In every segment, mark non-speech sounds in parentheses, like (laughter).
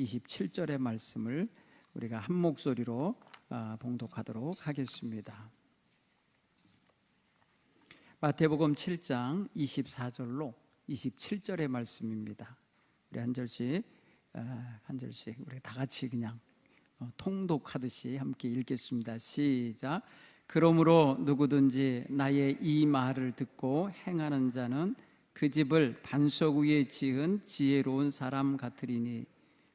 27절의 말씀을 우리가 한 목소리로 아, 봉독하도록 하겠습니다. 마태복음 7장 24절로 27절의 말씀입니다. 우리 한 절씩 아, 한 절씩 우리 다 같이 그냥 어, 통독하듯이 함께 읽겠습니다. 시작. 그러므로 누구든지 나의 이 말을 듣고 행하는 자는 그 집을 반석 위에 지은 지혜로운 사람 같으리니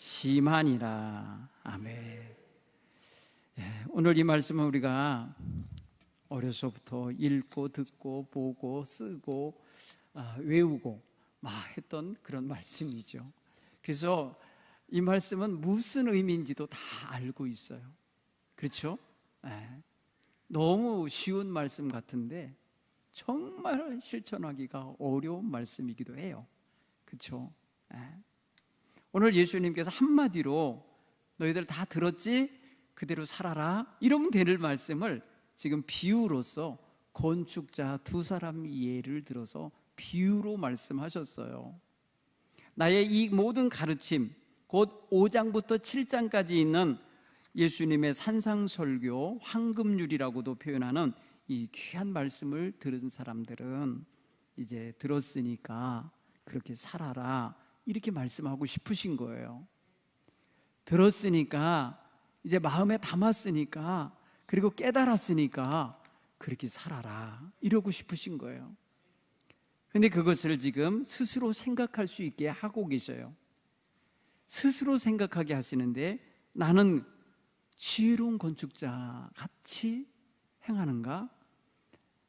심하니라 아멘. 예, 오늘 이 말씀은 우리가 어려서부터 읽고 듣고 보고 쓰고 아, 외우고 막 했던 그런 말씀이죠. 그래서 이 말씀은 무슨 의미인지도 다 알고 있어요. 그렇죠? 예. 너무 쉬운 말씀 같은데 정말 실천하기가 어려운 말씀이기도 해요. 그렇죠? 예. 오늘 예수님께서 한마디로 너희들 다 들었지? 그대로 살아라. 이러면 되는 말씀을 지금 비유로서 건축자 두 사람 예를 들어서 비유로 말씀하셨어요. 나의 이 모든 가르침, 곧 5장부터 7장까지 있는 예수님의 산상설교, 황금률이라고도 표현하는 이 귀한 말씀을 들은 사람들은 이제 들었으니까 그렇게 살아라. 이렇게 말씀하고 싶으신 거예요. 들었으니까 이제 마음에 담았으니까 그리고 깨달았으니까 그렇게 살아라. 이러고 싶으신 거예요. 근데 그것을 지금 스스로 생각할 수 있게 하고 계셔요. 스스로 생각하게 하시는데 나는 지혜로운 건축자 같이 행하는가?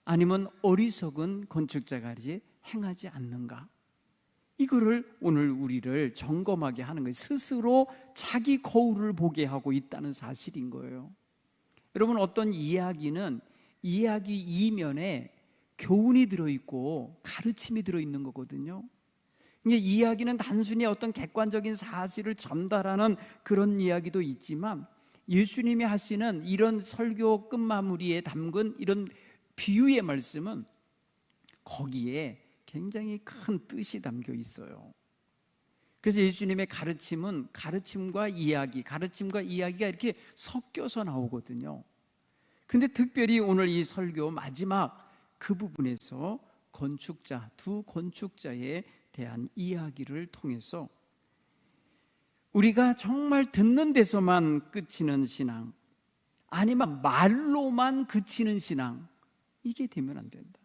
아니면 어리석은 건축자 같이 행하지 않는가? 이거를 오늘 우리를 점검하게 하는 거예요. 스스로 자기 거울을 보게 하고 있다는 사실인 거예요. 여러분 어떤 이야기는 이야기 이면에 교훈이 들어있고 가르침이 들어있는 거거든요. 이게 이야기는 단순히 어떤 객관적인 사실을 전달하는 그런 이야기도 있지만 예수님이 하시는 이런 설교 끝마무리에 담근 이런 비유의 말씀은 거기에 굉장히 큰 뜻이 담겨 있어요. 그래서 예수님의 가르침은 가르침과 이야기, 가르침과 이야기가 이렇게 섞여서 나오거든요. 근데 특별히 오늘 이 설교 마지막 그 부분에서 건축자, 두 건축자에 대한 이야기를 통해서 우리가 정말 듣는 데서만 그치는 신앙, 아니면 말로만 그치는 신앙, 이게 되면 안 된다.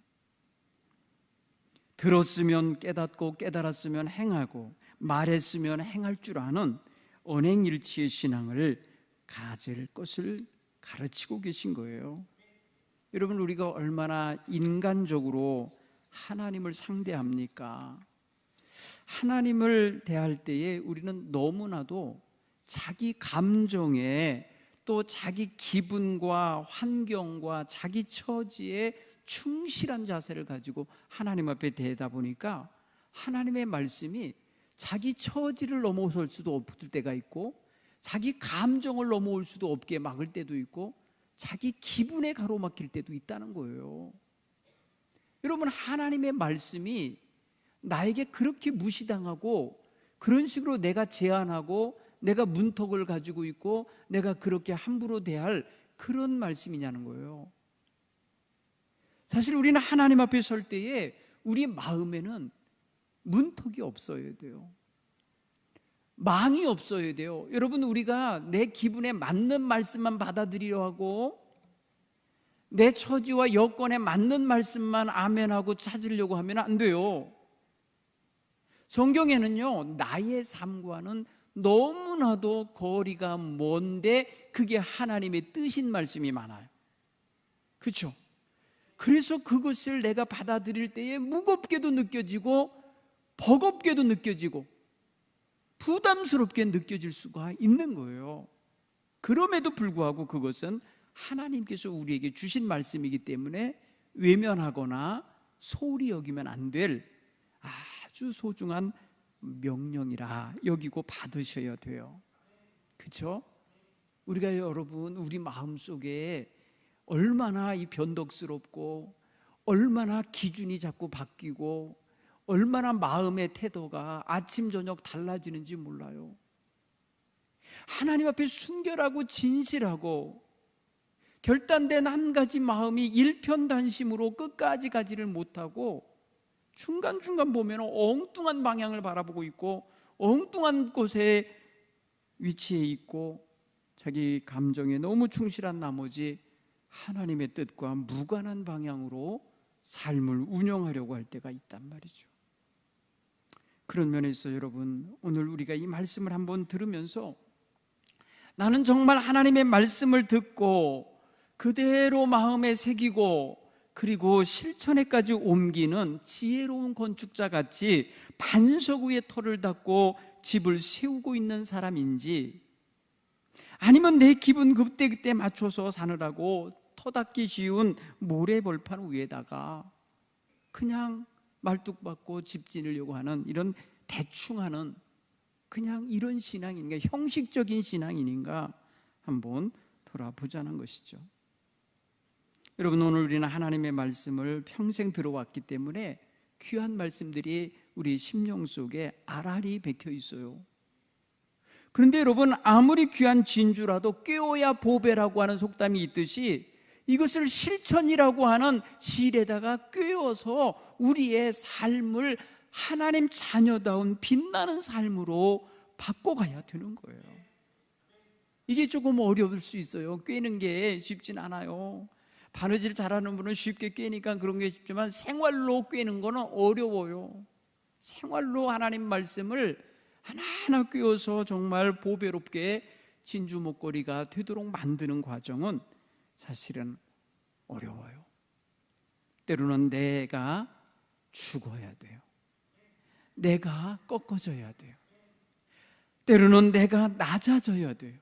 들었으면 깨닫고 깨달았으면 행하고 말했으면 행할 줄 아는 언행일치의 신앙을 가질 것을 가르치고 계신 거예요. 여러분 우리가 얼마나 인간적으로 하나님을 상대합니까? 하나님을 대할 때에 우리는 너무나도 자기 감정에 또 자기 기분과 환경과 자기 처지에 충실한 자세를 가지고 하나님 앞에 대다 보니까 하나님의 말씀이 자기 처지를 넘어설 수도 없을 때가 있고 자기 감정을 넘어올 수도 없게 막을 때도 있고 자기 기분에 가로막힐 때도 있다는 거예요. 여러분 하나님의 말씀이 나에게 그렇게 무시당하고 그런 식으로 내가 제안하고 내가 문턱을 가지고 있고 내가 그렇게 함부로 대할 그런 말씀이냐는 거예요. 사실 우리는 하나님 앞에 설 때에 우리 마음에는 문턱이 없어야 돼요. 망이 없어야 돼요. 여러분, 우리가 내 기분에 맞는 말씀만 받아들이려 하고 내 처지와 여건에 맞는 말씀만 아멘하고 찾으려고 하면 안 돼요. 성경에는요, 나의 삶과는 너무나도 거리가 먼데 그게 하나님의 뜻인 말씀이 많아요. 그렇죠? 그래서 그것을 내가 받아들일 때에 무겁게도 느껴지고 버겁게도 느껴지고 부담스럽게 느껴질 수가 있는 거예요. 그럼에도 불구하고 그것은 하나님께서 우리에게 주신 말씀이기 때문에 외면하거나 소홀히 여기면 안 될 아주 소중한 명령이라 여기고 받으셔야 돼요. 그렇죠? 우리가 여러분 우리 마음 속에 얼마나 이 변덕스럽고 얼마나 기준이 자꾸 바뀌고 얼마나 마음의 태도가 아침 저녁 달라지는지 몰라요. 하나님 앞에 순결하고 진실하고 결단된 한 가지 마음이 일편단심으로 끝까지 가지를 못하고 중간중간 보면 엉뚱한 방향을 바라보고 있고 엉뚱한 곳에 위치해 있고 자기 감정에 너무 충실한 나머지 하나님의 뜻과 무관한 방향으로 삶을 운영하려고 할 때가 있단 말이죠. 그런 면에서 여러분 오늘 우리가 이 말씀을 한번 들으면서 나는 정말 하나님의 말씀을 듣고 그대로 마음에 새기고 그리고 실천에까지 옮기는 지혜로운 건축자 같이 반석 위에 털을 닫고 집을 세우고 있는 사람인지 아니면 내 기분 그때그때 맞춰서 사느라고 터닫기 쉬운 모래벌판 위에다가 그냥 말뚝박고 집 지으려고 하는 이런 대충 하는 그냥 이런 신앙인가 형식적인 신앙인인가 한번 돌아보자는 것이죠. 여러분 오늘 우리는 하나님의 말씀을 평생 들어왔기 때문에 귀한 말씀들이 우리 심령 속에 알알이 박혀 있어요. 그런데 여러분 아무리 귀한 진주라도 꿰어야 보배라고 하는 속담이 있듯이 이것을 실천이라고 하는 실에다가 꿰어서 우리의 삶을 하나님 자녀다운 빛나는 삶으로 바꿔가야 되는 거예요. 이게 조금 어려울 수 있어요. 꿰는 게 쉽진 않아요. 바느질 잘하는 분은 쉽게 꿰니까 그런 게 쉽지만 생활로 꿰는 거는 어려워요. 생활로 하나님 말씀을 하나하나 꿰어서 정말 보배롭게 진주 목걸이가 되도록 만드는 과정은 사실은 어려워요. 때로는 내가 죽어야 돼요. 내가 꺾어져야 돼요. 때로는 내가 낮아져야 돼요.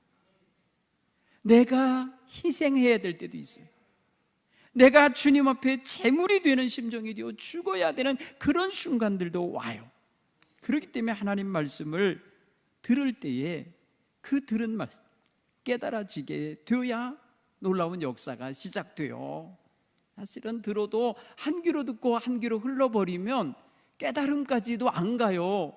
내가 희생해야 될 때도 있어요. 내가 주님 앞에 재물이 되는 심정이 되어 죽어야 되는 그런 순간들도 와요. 그렇기 때문에 하나님 말씀을 들을 때에 그 들은 말씀 깨달아지게 되어야 놀라운 역사가 시작돼요. 사실은 들어도 한 귀로 듣고 한 귀로 흘러버리면 깨달음까지도 안 가요.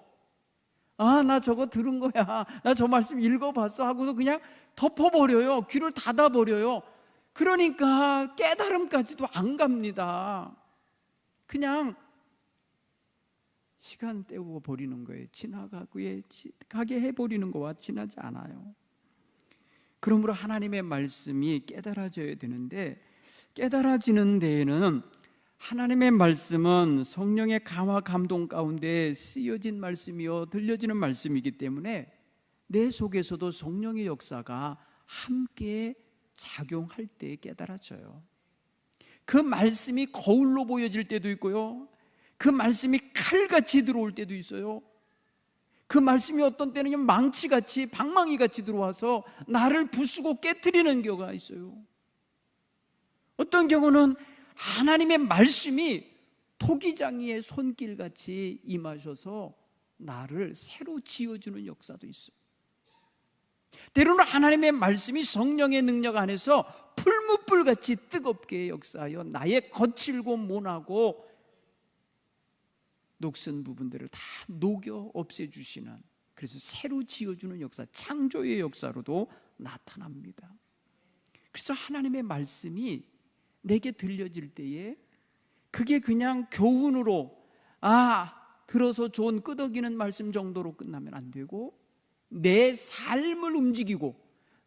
아, 나 저거 들은 거야. 나 저 말씀 읽어봤어. 하고서 그냥 덮어버려요. 귀를 닫아버려요. 그러니까 깨달음까지도 안 갑니다. 그냥 시간 때우고 버리는 거예요. 지나가게 가게 해버리는 거와 지나지 않아요. 그러므로 하나님의 말씀이 깨달아져야 되는데 깨달아지는 데에는 하나님의 말씀은 성령의 감화 감동 가운데 쓰여진 말씀이요 들려지는 말씀이기 때문에 내 속에서도 성령의 역사가 함께 작용할 때 깨달아져요. 그 말씀이 거울로 보여질 때도 있고요. 그 말씀이 칼같이 들어올 때도 있어요. 그 말씀이 어떤 때는 망치같이 방망이같이 들어와서 나를 부수고 깨뜨리는 경우가 있어요. 어떤 경우는 하나님의 말씀이 토기장이의 손길같이 임하셔서 나를 새로 지어주는 역사도 있어요. 때로는 하나님의 말씀이 성령의 능력 안에서 풀무불같이 뜨겁게 역사하여 나의 거칠고 모나고 녹슨 부분들을 다 녹여 없애주시는 그래서 새로 지어주는 역사, 창조의 역사로도 나타납니다. 그래서 하나님의 말씀이 내게 들려질 때에 그게 그냥 교훈으로 아 들어서 좋은 끄덕이는 말씀 정도로 끝나면 안 되고 내 삶을 움직이고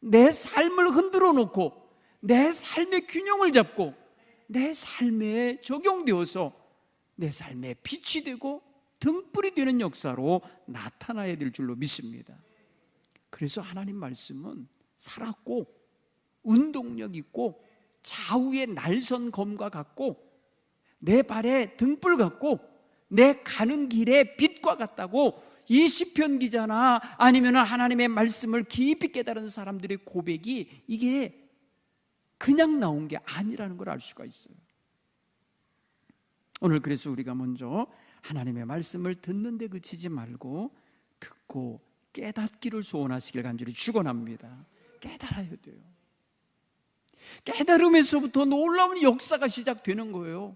내 삶을 흔들어 놓고 내 삶의 균형을 잡고 내 삶에 적용되어서 내 삶에 빛이 되고 등불이 되는 역사로 나타나야 될 줄로 믿습니다. 그래서 하나님 말씀은 살았고 운동력 있고 좌우의 날선 검과 같고 내 발에 등불 같고 내 가는 길에 빛과 같다고 이 시편 기자나 아니면 하나님의 말씀을 깊이 깨달은 사람들의 고백이 이게 그냥 나온 게 아니라는 걸 알 수가 있어요. 오늘 그래서 우리가 먼저 하나님의 말씀을 듣는데 그치지 말고 듣고 깨닫기를 소원하시길 간절히 축원합니다. 깨달아야 돼요. 깨달음에서부터 놀라운 역사가 시작되는 거예요.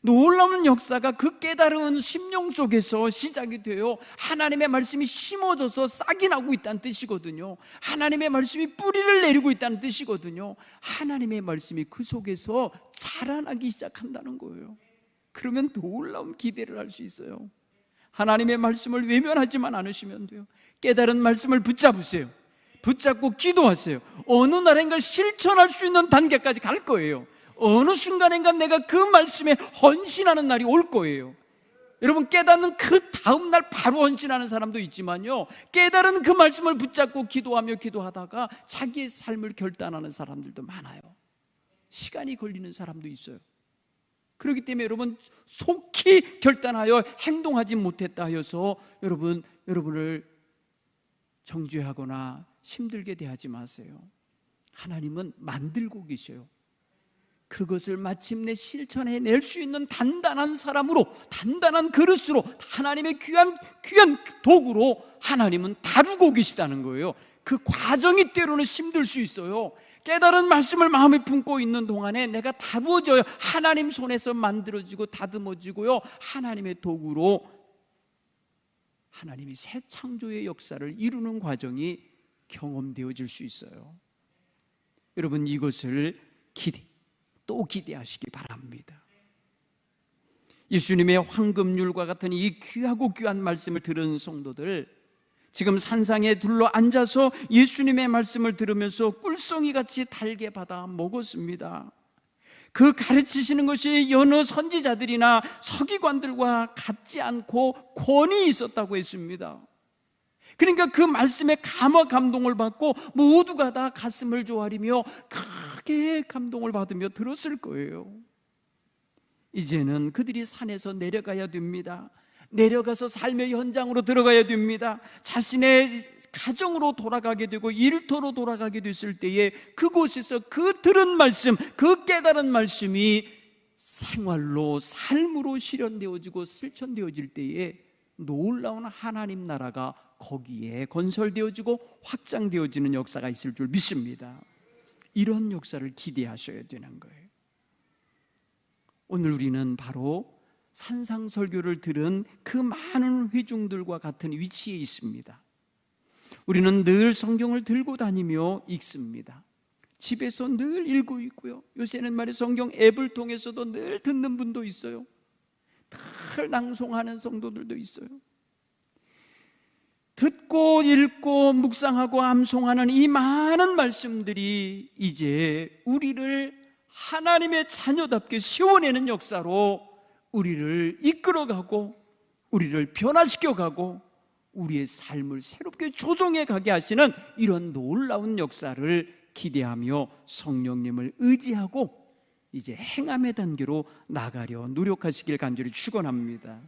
놀라운 역사가 그 깨달은 심령 속에서 시작이 돼요. 하나님의 말씀이 심어져서 싹이 나고 있다는 뜻이거든요. 하나님의 말씀이 뿌리를 내리고 있다는 뜻이거든요. 하나님의 말씀이 그 속에서 자라나기 시작한다는 거예요. 그러면 놀라운 기대를 할 수 있어요. 하나님의 말씀을 외면하지만 않으시면 돼요. 깨달은 말씀을 붙잡으세요. 붙잡고 기도하세요. 어느 날인가 실천할 수 있는 단계까지 갈 거예요. 어느 순간인가 내가 그 말씀에 헌신하는 날이 올 거예요. 여러분 깨닫는 그 다음 날 바로 헌신하는 사람도 있지만요. 깨달은 그 말씀을 붙잡고 기도하며 기도하다가 자기의 삶을 결단하는 사람들도 많아요. 시간이 걸리는 사람도 있어요. 그렇기 때문에 여러분 속히 결단하여 행동하지 못했다 하여서 여러분 여러분을 정죄하거나 힘들게 대하지 마세요. 하나님은 만들고 계셔요. 그것을 마침내 실천해 낼 수 있는 단단한 사람으로 단단한 그릇으로 하나님의 귀한 귀한 도구로 하나님은 다루고 계시다는 거예요. 그 과정이 때로는 힘들 수 있어요. 깨달은 말씀을 마음에 품고 있는 동안에 내가 다루어져요. 하나님 손에서 만들어지고 다듬어지고요. 하나님의 도구로 하나님이 새 창조의 역사를 이루는 과정이 경험되어질 수 있어요. 여러분 이것을 기대 또 기대하시기 바랍니다. 예수님의 황금률과 같은 이 귀하고 귀한 말씀을 들은 성도들 지금 산상에 둘러 앉아서 예수님의 말씀을 들으면서 꿀송이 같이 달게 받아 먹었습니다. 그 가르치시는 것이 여느 선지자들이나 서기관들과 같지 않고 권위 있었다고 했습니다. 그러니까 그 말씀에 감화 감동을 받고 모두가 다 가슴을 조아리며 크게 감동을 받으며 들었을 거예요. 이제는 그들이 산에서 내려가야 됩니다. 내려가서 삶의 현장으로 들어가야 됩니다. 자신의 가정으로 돌아가게 되고 일터로 돌아가게 됐을 때에 그곳에서 그 들은 말씀, 그 깨달은 말씀이 생활로 삶으로 실현되어지고 실천되어질 때에 놀라운 하나님 나라가 거기에 건설되어지고 확장되어지는 역사가 있을 줄 믿습니다. 이런 역사를 기대하셔야 되는 거예요. 오늘 우리는 바로 산상설교를 들은 그 많은 회중들과 같은 위치에 있습니다. 우리는 늘 성경을 들고 다니며 읽습니다. 집에서 늘 읽고 있고요. 요새는 말이 성경 앱을 통해서도 늘 듣는 분도 있어요. 늘 낭송하는 성도들도 있어요. 듣고 읽고 묵상하고 암송하는 이 많은 말씀들이 이제 우리를 하나님의 자녀답게 세워내는 역사로 우리를 이끌어가고 우리를 변화시켜가고 우리의 삶을 새롭게 조정해 가게 하시는 이런 놀라운 역사를 기대하며 성령님을 의지하고 이제 행함의 단계로 나가려 노력하시길 간절히 축원합니다.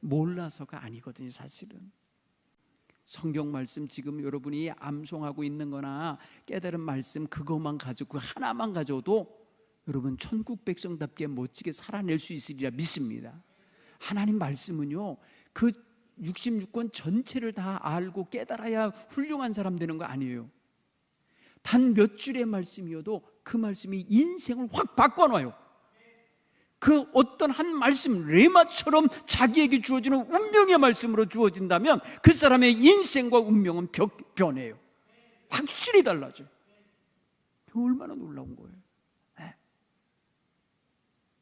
몰라서가 아니거든요, 사실은. 성경 말씀 지금 여러분이 암송하고 있는 거나 깨달은 말씀 그것만 가지고 그 하나만 가져도 여러분 천국 백성답게 멋지게 살아낼 수 있으리라 믿습니다. 하나님 말씀은요. 그 66권 전체를 다 알고 깨달아야 훌륭한 사람 되는 거 아니에요. 단 몇 줄의 말씀이어도 그 말씀이 인생을 확 바꿔놔요. 그 어떤 한 말씀 레마처럼 자기에게 주어지는 운명의 말씀으로 주어진다면 그 사람의 인생과 운명은 변해요. 확실히 달라져요. 그 얼마나 놀라운 거예요.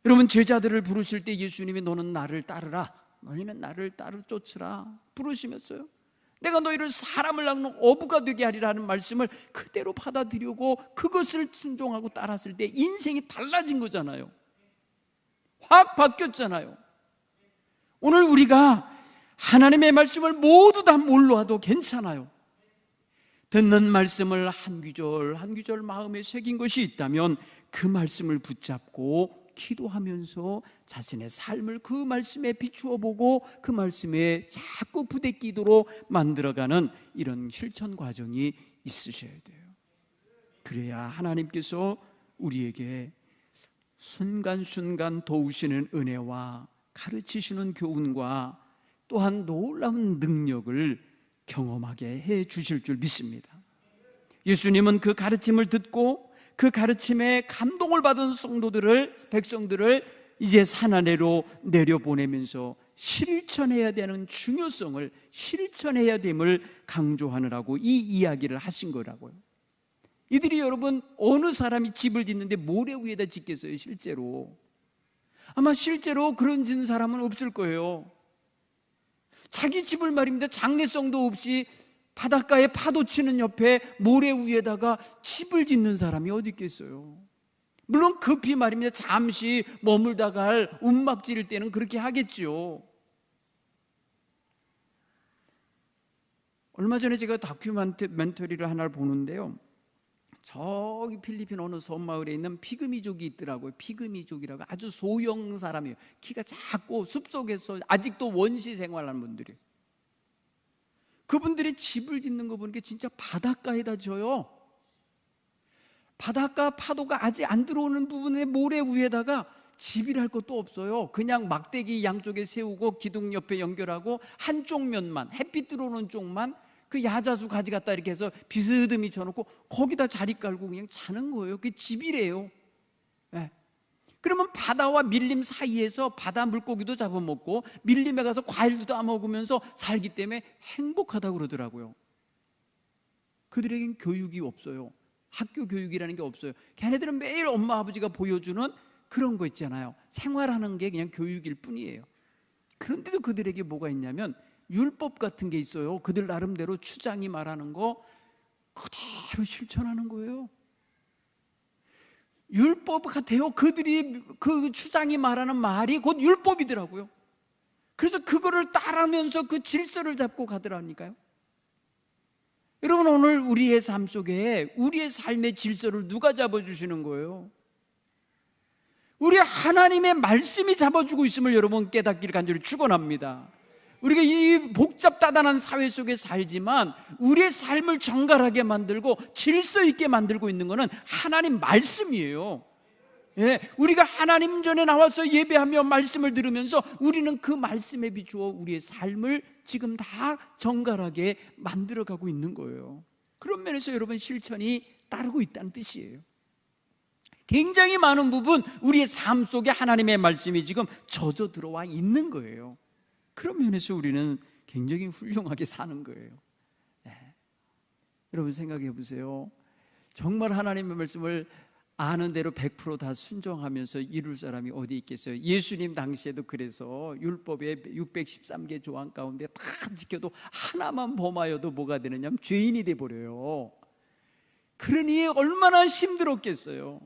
네. 여러분 제자들을 부르실 때 예수님이 너는 나를 따르라. 너희는 나를 따르 쫓으라. 부르시면서요. 내가 너희를 사람을 낳는 어부가 되게 하리라는 말씀을 그대로 받아들이고 그것을 순종하고 따랐을 때 인생이 달라진 거잖아요. 확 바뀌었잖아요. 오늘 우리가 하나님의 말씀을 모두 다 몰라도 괜찮아요. 듣는 말씀을 한 귀절 한 귀절 마음에 새긴 것이 있다면 그 말씀을 붙잡고 기도하면서 자신의 삶을 그 말씀에 비추어 보고 그 말씀에 자꾸 부대끼도록 만들어가는 이런 실천 과정이 있으셔야 돼요. 그래야 하나님께서 우리에게 순간순간 도우시는 은혜와 가르치시는 교훈과 또한 놀라운 능력을 경험하게 해 주실 줄 믿습니다. 예수님은 그 가르침을 듣고 그 가르침에 감동을 받은 성도들을 백성들을 이제 산안에로 내려보내면서 실천해야 되는 중요성을 실천해야 됨을 강조하느라고 이 이야기를 하신 거라고요. 이들이 여러분 어느 사람이 집을 짓는데 모래 위에다 짓겠어요, 실제로. 아마 실제로 그런 짓는 사람은 없을 거예요. 자기 집을 말입니다. 장래성도 없이 바닷가에 파도 치는 옆에 모래 위에다가 집을 짓는 사람이 어디 있겠어요? 물론 급히 말입니다. 잠시 머물다 갈 움막지를 때는 그렇게 하겠죠. 얼마 전에 제가 다큐멘터리를 하나를 보는데요. 저기 필리핀 어느 섬마을에 있는 피그미족이 있더라고요. 피그미족이라고 아주 소형 사람이에요. 키가 작고 숲속에서 아직도 원시 생활하는 분들이. 그분들이 집을 짓는 거 보니까 진짜 바닷가에다 져요. 바닷가 파도가 아직 안 들어오는 부분에 모래 위에다가 집이랄 것도 없어요. 그냥 막대기 양쪽에 세우고 기둥 옆에 연결하고 한쪽 면만 햇빛 들어오는 쪽만 그 야자수 가지 갖다 이렇게 해서 비스듬히 쳐놓고 거기다 자리 깔고 그냥 자는 거예요. 그게 집이래요. 네. 그러면 바다와 밀림 사이에서 바다 물고기도 잡아먹고 밀림에 가서 과일도 따먹으면서 살기 때문에 행복하다고 그러더라고요. 그들에겐 교육이 없어요. 학교 교육이라는 게 없어요. 걔네들은 매일 엄마 아버지가 보여주는 그런 거 있잖아요. 생활하는 게 그냥 교육일 뿐이에요. 그런데도 그들에게 뭐가 있냐면 율법 같은 게 있어요. 그들 나름대로 추장이 말하는 거 그대로 실천하는 거예요. 율법 같아요. 그들이 그 추장이 말하는 말이 곧 율법이더라고요. 그래서 그거를 따르면서 그 질서를 잡고 가더라니까요. 여러분 오늘 우리의 삶 속에 우리의 삶의 질서를 누가 잡아주시는 거예요? 우리 하나님의 말씀이 잡아주고 있음을 여러분 깨닫기를 간절히 축원합니다. 우리가 이 복잡다단한 사회 속에 살지만 우리의 삶을 정갈하게 만들고 질서 있게 만들고 있는 것은 하나님 말씀이에요. 예, 우리가 하나님 전에 나와서 예배하며 말씀을 들으면서 우리는 그 말씀에 비추어 우리의 삶을 지금 다 정갈하게 만들어가고 있는 거예요. 그런 면에서 여러분 실천이 따르고 있다는 뜻이에요. 굉장히 많은 부분 우리의 삶 속에 하나님의 말씀이 지금 젖어 들어와 있는 거예요. 그런 면에서 우리는 굉장히 훌륭하게 사는 거예요. 네. 여러분 생각해 보세요. 정말 하나님의 말씀을 아는 대로 100%다 순종하면서 이룰 사람이 어디 있겠어요? 예수님 당시에도 그래서 율법의 613개 조항 가운데 다 지켜도 하나만 범하여도 뭐가 되느냐면 죄인이 돼 버려요. 그러니 얼마나 힘들었겠어요.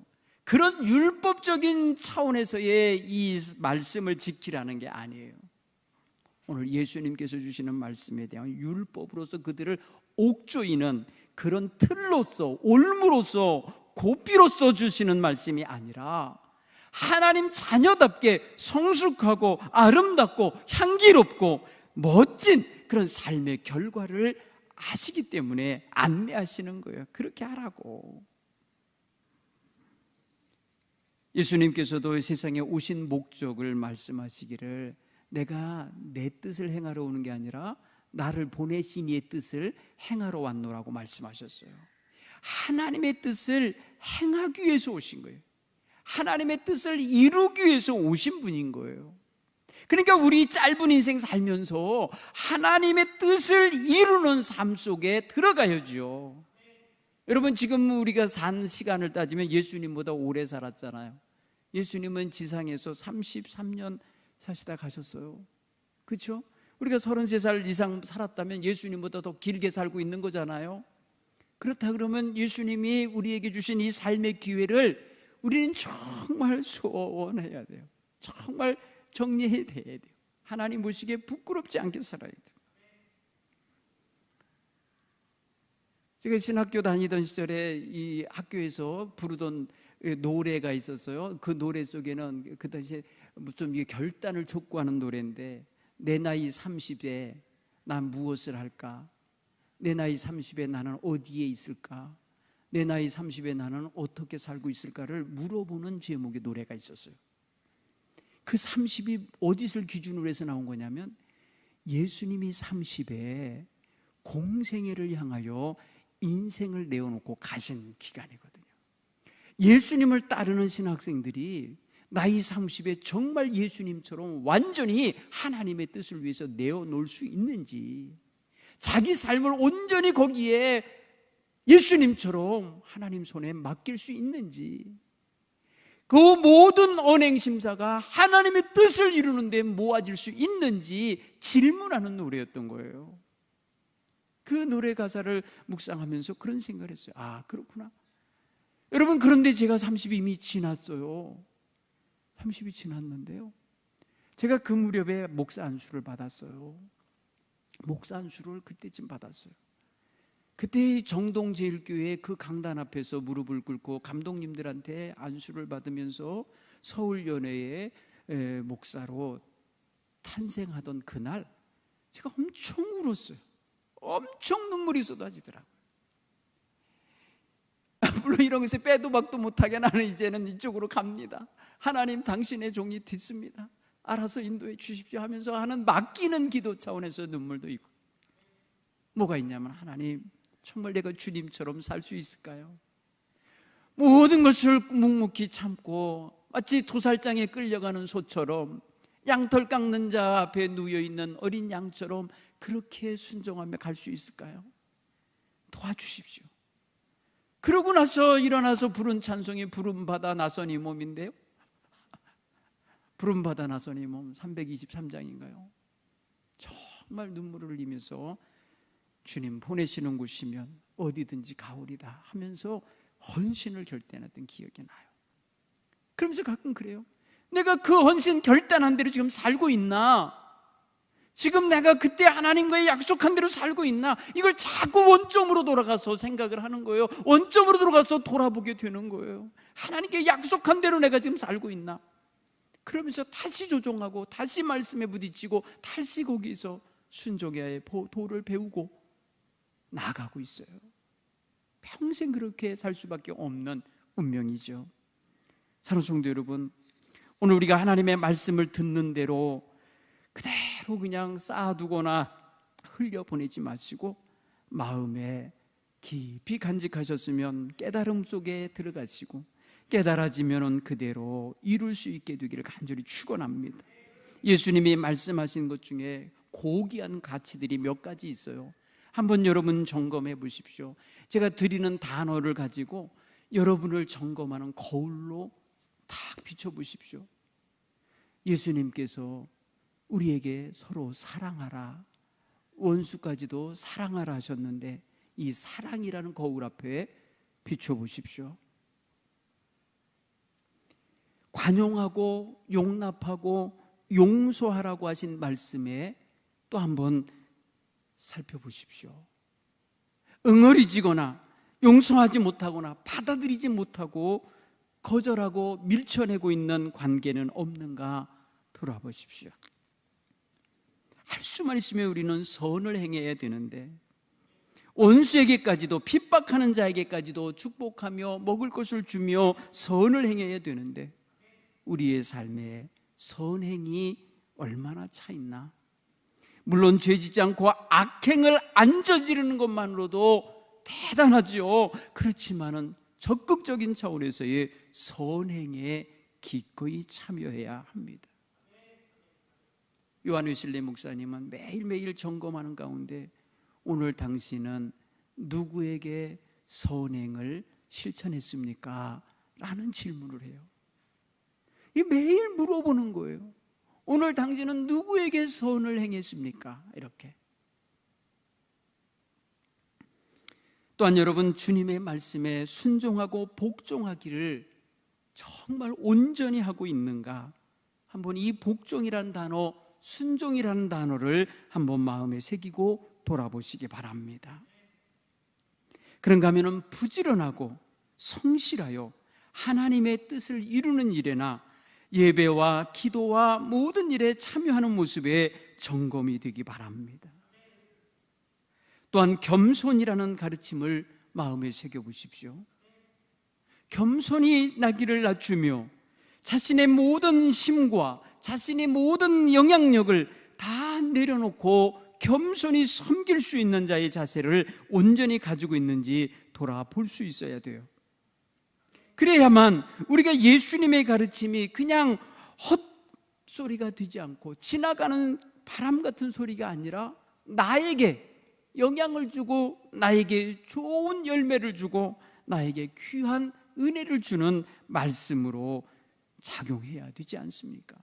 그런 율법적인 차원에서의 이 말씀을 지키라는 게 아니에요. 오늘 예수님께서 주시는 말씀에 대한 율법으로서 그들을 옥조이는 그런 틀로서 올무로서 고삐로써 주시는 말씀이 아니라 하나님 자녀답게 성숙하고 아름답고 향기롭고 멋진 그런 삶의 결과를 아시기 때문에 안내하시는 거예요. 그렇게 하라고. 예수님께서도 세상에 오신 목적을 말씀하시기를 내가 내 뜻을 행하러 오는 게 아니라 나를 보내신 이의 뜻을 행하러 왔노라고 말씀하셨어요. 하나님의 뜻을 행하기 위해서 오신 거예요. 하나님의 뜻을 이루기 위해서 오신 분인 거예요. 그러니까 우리 짧은 인생 살면서 하나님의 뜻을 이루는 삶 속에 들어가야죠. 여러분 지금 우리가 산 시간을 따지면 예수님보다 오래 살았잖아요. 예수님은 지상에서 33년 사시다 가셨어요. 그렇죠? 우리가 33살 이상 살았다면 예수님보다 더 길게 살고 있는 거잖아요. 그렇다 그러면 예수님이 우리에게 주신 이 삶의 기회를 우리는 정말 소원해야 돼요. 정말 정리해야 돼요. 하나님 보시기에 부끄럽지 않게 살아야 돼요. 제가 신학교 다니던 시절에 이 학교에서 부르던 노래가 있었어요. 그 노래 속에는 그 당시에 좀 결단을 촉구하는 노래인데 내 나이 30에 난 무엇을 할까? 내 나이 30에 나는 어디에 있을까? 내 나이 30에 나는 어떻게 살고 있을까를 물어보는 제목의 노래가 있었어요. 그 30이 어디를 기준으로 해서 나온 거냐면 예수님이 30에 공생애를 향하여 인생을 내어놓고 가신 기간이거든요. 예수님을 따르는 신학생들이 나이 30에 정말 예수님처럼 완전히 하나님의 뜻을 위해서 내어놓을 수 있는지, 자기 삶을 온전히 거기에 예수님처럼 하나님 손에 맡길 수 있는지, 그 모든 언행 심사가 하나님의 뜻을 이루는데 모아질 수 있는지 질문하는 노래였던 거예요. 그 노래 가사를 묵상하면서 그런 생각을 했어요. 아, 그렇구나. 여러분, 그런데 제가 30이 이미 지났어요. 30이 지났는데요. 제가 그 무렵에 목사 안수를 받았어요. 목사 안수를 그때쯤 받았어요. 그때 정동제일교회 그 강단 앞에서 무릎을 꿇고 감독님들한테 안수를 받으면서 서울연회의 목사로 탄생하던 그날 제가 엄청 울었어요. 엄청 눈물이 쏟아지더라고요. 물론 이런 것에 빼도 박도 못하게 나는 이제는 이쪽으로 갑니다. 하나님 당신의 종이 됐습니다. 알아서 인도해 주십시오 하면서 하는 맡기는 기도 차원에서 눈물도 있고 뭐가 있냐면 하나님 정말 내가 주님처럼 살 수 있을까요? 모든 것을 묵묵히 참고 마치 도살장에 끌려가는 소처럼 양털 깎는 자 앞에 누여 있는 어린 양처럼 그렇게 순종하며 갈 수 있을까요? 도와주십시오. 그러고 나서 일어나서 부른 찬송이 부름 받아 나선 이 몸인데요. (laughs) 부름 받아 나선 이 몸 323장인가요? 정말 눈물을 흘리면서 주님 보내시는 곳이면 어디든지 가오리다 하면서 헌신을 결단했던 기억이 나요. 그러면서 가끔 그래요. 내가 그 헌신 결단한 대로 지금 살고 있나? 지금 내가 그때 하나님과의 약속한 대로 살고 있나? 이걸 자꾸 원점으로 돌아가서 생각을 하는 거예요. 원점으로 돌아가서 돌아보게 되는 거예요. 하나님께 약속한 대로 내가 지금 살고 있나? 그러면서 다시 조종하고 다시 말씀에 부딪히고 다시 거기서 순종의 도를 배우고 나가고 있어요. 평생 그렇게 살 수밖에 없는 운명이죠. 사랑 성도 여러분, 오늘 우리가 하나님의 말씀을 듣는 대로 그대로 그냥 쌓아두거나 흘려보내지 마시고 마음에 깊이 간직하셨으면 깨달음 속에 들어가시고 깨달아지면 그대로 이룰 수 있게 되기를 간절히 축원합니다. 예수님이 말씀하신 것 중에 고귀한 가치들이 몇 가지 있어요. 한번 여러분 점검해 보십시오. 제가 드리는 단어를 가지고 여러분을 점검하는 거울로 탁 비춰 보십시오. 예수님께서 우리에게 서로 사랑하라. 원수까지도 사랑하라 하셨는데 이 사랑이라는 거울 앞에 비춰 보십시오. 관용하고 용납하고 용서하라고 하신 말씀에 또 한번 살펴보십시오. 응어리지거나 용서하지 못하거나 받아들이지 못하고 거절하고 밀쳐내고 있는 관계는 없는가 돌아보십시오. 할 수만 있으면 우리는 선을 행해야 되는데 원수에게까지도 핍박하는 자에게까지도 축복하며 먹을 것을 주며 선을 행해야 되는데 우리의 삶에 선행이 얼마나 차 있나? 물론 죄 짓지 않고 악행을 안 저지르는 것만으로도 대단하지요. 그렇지만은 적극적인 차원에서의 선행에 기꺼이 참여해야 합니다. 요한 웨슬리 목사님은 매일매일 점검하는 가운데 오늘 당신은 누구에게 선행을 실천했습니까? 라는 질문을 해요. 이 매일 물어보는 거예요. 오늘 당신은 누구에게 선을 행했습니까? 이렇게. 또한 여러분 주님의 말씀에 순종하고 복종하기를 정말 온전히 하고 있는가? 한번 이 복종이라는 단어, 순종이라는 단어를 한번 마음에 새기고 돌아보시기 바랍니다. 그런가 하면 부지런하고 성실하여 하나님의 뜻을 이루는 일에나 예배와 기도와 모든 일에 참여하는 모습에 점검이 되기 바랍니다. 또한 겸손이라는 가르침을 마음에 새겨 보십시오. 겸손히 나기를 낮추며 자신의 모든 힘과 자신의 모든 영향력을 다 내려놓고 겸손히 섬길 수 있는 자의 자세를 온전히 가지고 있는지 돌아볼 수 있어야 돼요. 그래야만 우리가 예수님의 가르침이 그냥 헛소리가 되지 않고 지나가는 바람 같은 소리가 아니라 나에게 영향을 주고 나에게 좋은 열매를 주고 나에게 귀한 은혜를 주는 말씀으로 작용해야 되지 않습니까?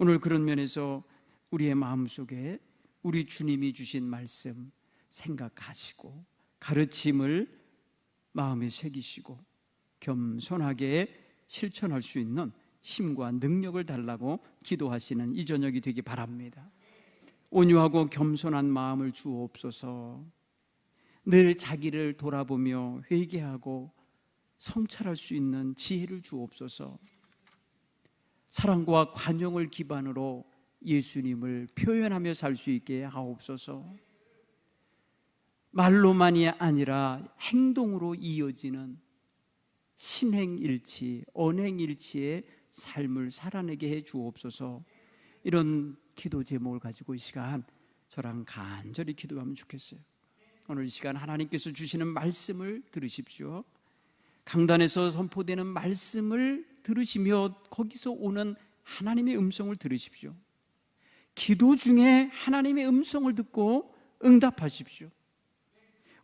오늘 그런 면에서 우리의 마음속에 우리 주님이 주신 말씀 생각하시고 가르침을 마음에 새기시고 겸손하게 실천할 수 있는 힘과 능력을 달라고 기도하시는 이 저녁이 되기 바랍니다. 온유하고 겸손한 마음을 주옵소서. 늘 자기를 돌아보며 회개하고 성찰할 수 있는 지혜를 주옵소서. 사랑과 관용을 기반으로 예수님을 표현하며 살 수 있게 하옵소서. 말로만이 아니라 행동으로 이어지는 신행일치, 언행일치의 삶을 살아내게 해 주옵소서. 이런 기도 제목을 가지고 이 시간 저랑 간절히 기도하면 좋겠어요. 오늘 이 시간 하나님께서 주시는 말씀을 들으십시오. 강단에서 선포되는 말씀을 들으시며 거기서 오는 하나님의 음성을 들으십시오. 기도 중에 하나님의 음성을 듣고 응답하십시오.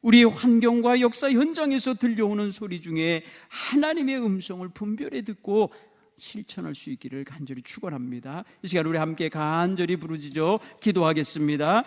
우리의 환경과 역사 현장에서 들려오는 소리 중에 하나님의 음성을 분별해 듣고 실천할 수 있기를 간절히 축원합니다. 이 시간 우리 함께 간절히 부르짖어 기도하겠습니다.